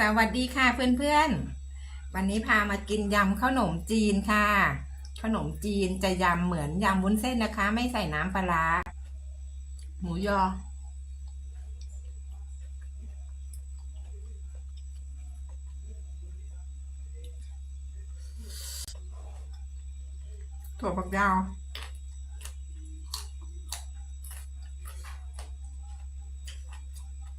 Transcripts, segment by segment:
สวัสดีค่ะเพื่อนๆ วันนี้พามากินยำข้าวหนมจีนค่ะ ขนมจีนจะยำเหมือนยำวุ้นเส้นนะคะ ไม่ใส่น้ำปลาร้าหมูยอ ถั่วฝักยาว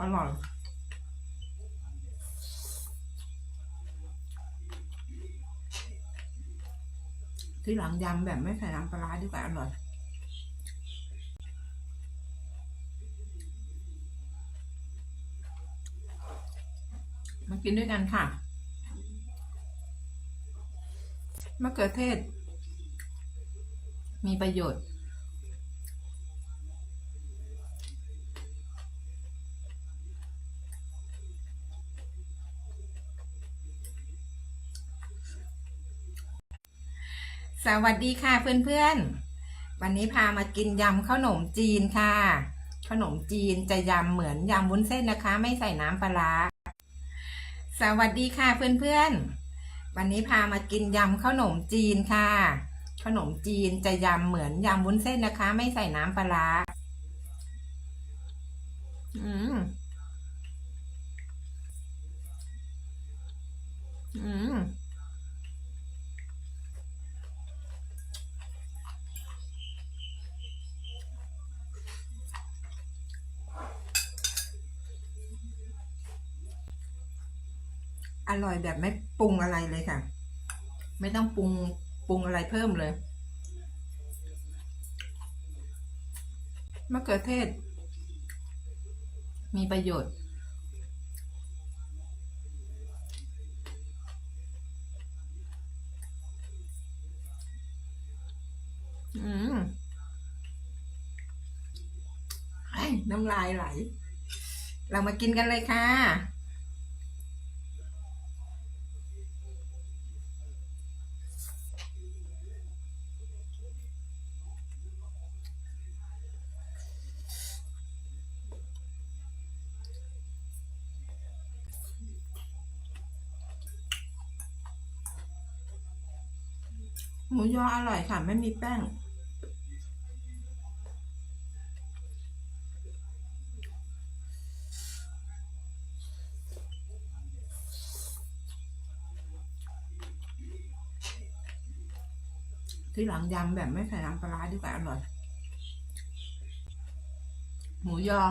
อร่อย ที่หลังยำแบบไม่ใส่น้ำปลาดีกว่าอร่อยมากินด้วยกันค่ะมะเขือเทศ มีประโยชน์ สวัสดีค่ะเพื่อนๆ วันนี้พามากินยำขนมจีนค่ะ ขนมจีนจะยำเหมือนยำวุ้นเส้นนะคะ ไม่ใส่น้ำปลาสวัสดีค่ะเพื่อนๆ วันนี้พามากินยำขนมจีนค่ะ ขนมจีนจะยำเหมือนยำวุ้นเส้นนะคะ ไม่ใส่น้ำปลาอืมอืม อร่อยแบบไม่ปรุงอะไรเลยค่ะ ไม่ต้องปรุงปรุงอะไรเพิ่มเลยมะเขือเทศ มีประโยชน์ อืมไอ้น้ำลายไหล เรามากินกันเลยค่ะ หมูยออร่อยค่ะ ไม่มีแป้ง ที่หลังยำแบบไม่ใส่น้ำปลาร้าดีกว่าอร่อย หมูยอ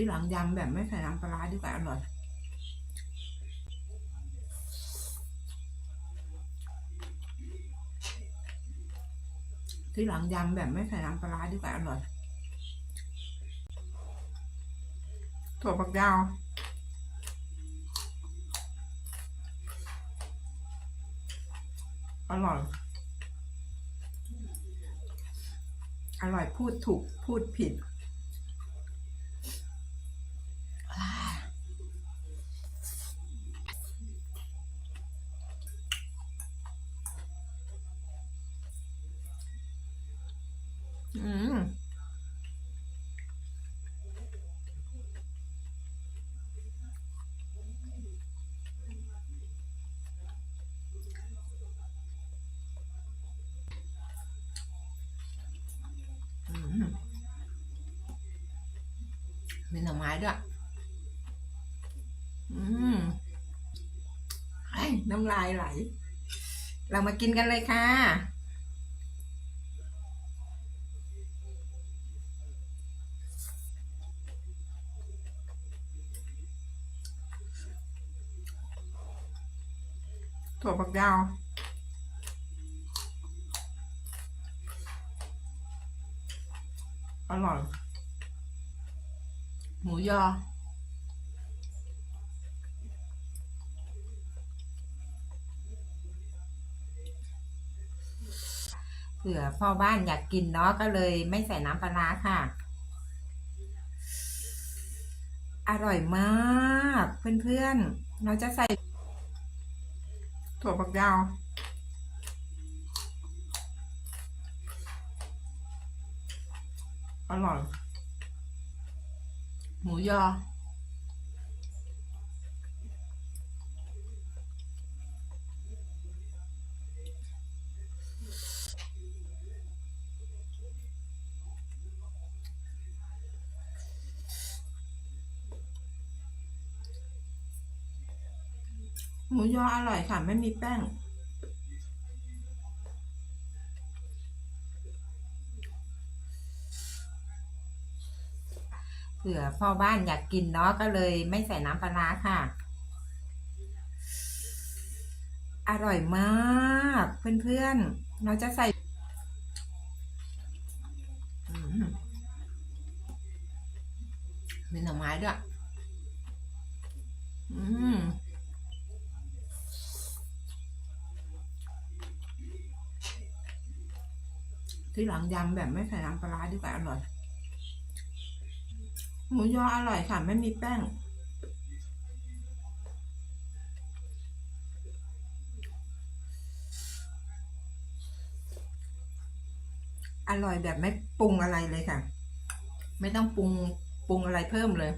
ที่หลังยำแบบไม่ใส่น้ำปลาดีกว่าอร่อยที่หลังยำแบบไม่ใส่น้ำปลาร้าดีกว่าอร่อยถั่วฝักยาวอร่อย อร่อยพูดถูกพูดผิด อืม อืม มีหน่อไม้ด้วย อืมไอ้น้ำลายไหล เรามากินกันเลยค่ะ ถั่วฝักยาวอร่อย หมูยอ เผื่อพ่อบ้านอยากกินเนาะก็เลยไม่ใส่น้ำปลาราค่ะ อร่อยมากเพื่อนๆ เราจะใส่ถั่วฝักยาวอร่อย หมูยอ หมูยออร่อยค่ะ ไม่มีแป้ง ผื่อพ่อบ้านอยากกินเนาะก็เลยไม่ใส่น้ำปลาร้าค่ะ อร่อยมากเพื่อนๆ เราจะใส่อืมมีหน่อไม้ด้วยอืมที่หลังยำแบบไม่ใส่น้ำปลาร้าดีกว่าอร่อย หมูยออร่อยค่ะ ไม่มีแป้ง อร่อยแบบไม่ปรุงอะไรเลยค่ะ ไม่ต้องปรุงปรุงอะไรเพิ่มเลย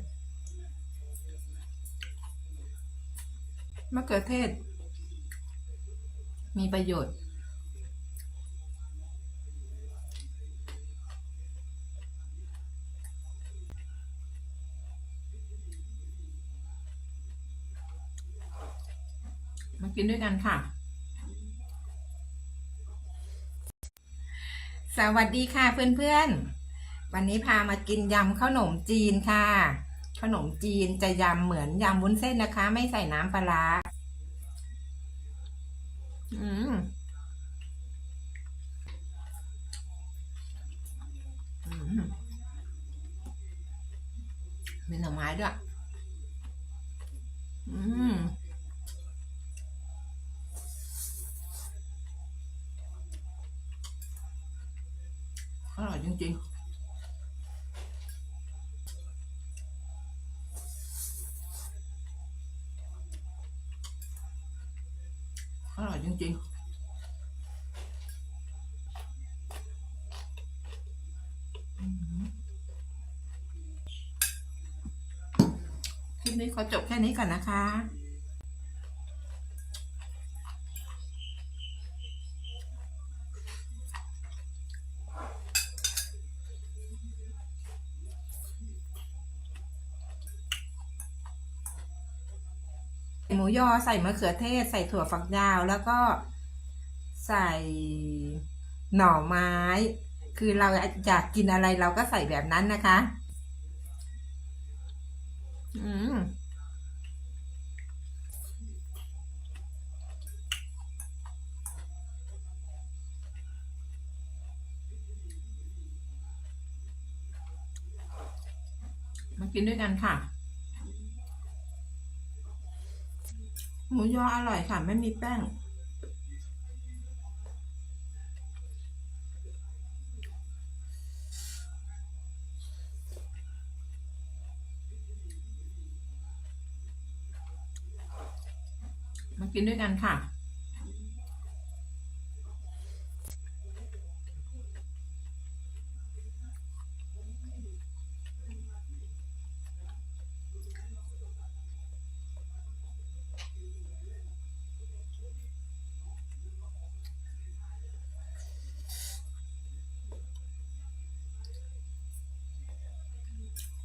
มะเขือเทศ มีประโยชน์ กินด้วยกันค่ะ สวัสดีค่ะเพื่อนๆ วันนี้พามากินยำขนมจีนค่ะ ขนมจีนจะยำเหมือนยำวุ้นเส้นนะคะ ไม่ใส่น้ำปลาร้าอืมอืมมีหน่อไม้ด้วย อืม อร่อยจริงๆ อร่อยจริงๆคลิปนี้ขอจบแค่นี้ก่อนนะคะ มูยอใส่มะเขือเทศ ใส่ถั่วฝักยาว แล้วก็ใส่หน่อไม้ คือเราอยากกินอะไรเราก็ใส่แบบนั้นนะคะ อืมมากินด้วยกันค่ะ หมูยออร่อยค่ะ ไม่มีแป้ง มากินด้วยกันค่ะ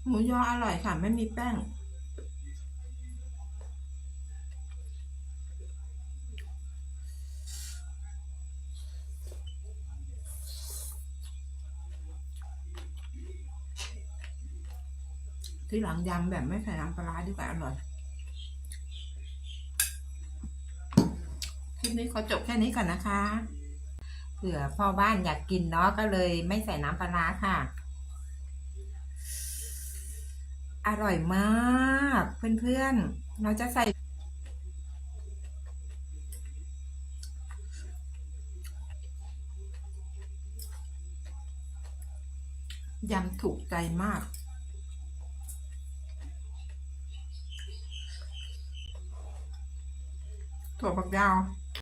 หมูยออร่อยค่ะ ไม่มีแป้ง ที่หลังยำแบบไม่ใส่น้ำปลาดีกว่าอร่อย คลิปนี้ขอจบแค่นี้ก่อนนะคะ เผื่อพ่อบ้านอยากกินเนาะก็เลยไม่ใส่น้ำปลาค่ะ อร่อยมากเพื่อนๆ เราจะใส่ ยำถูกใจมาก ถั่วฝักยาว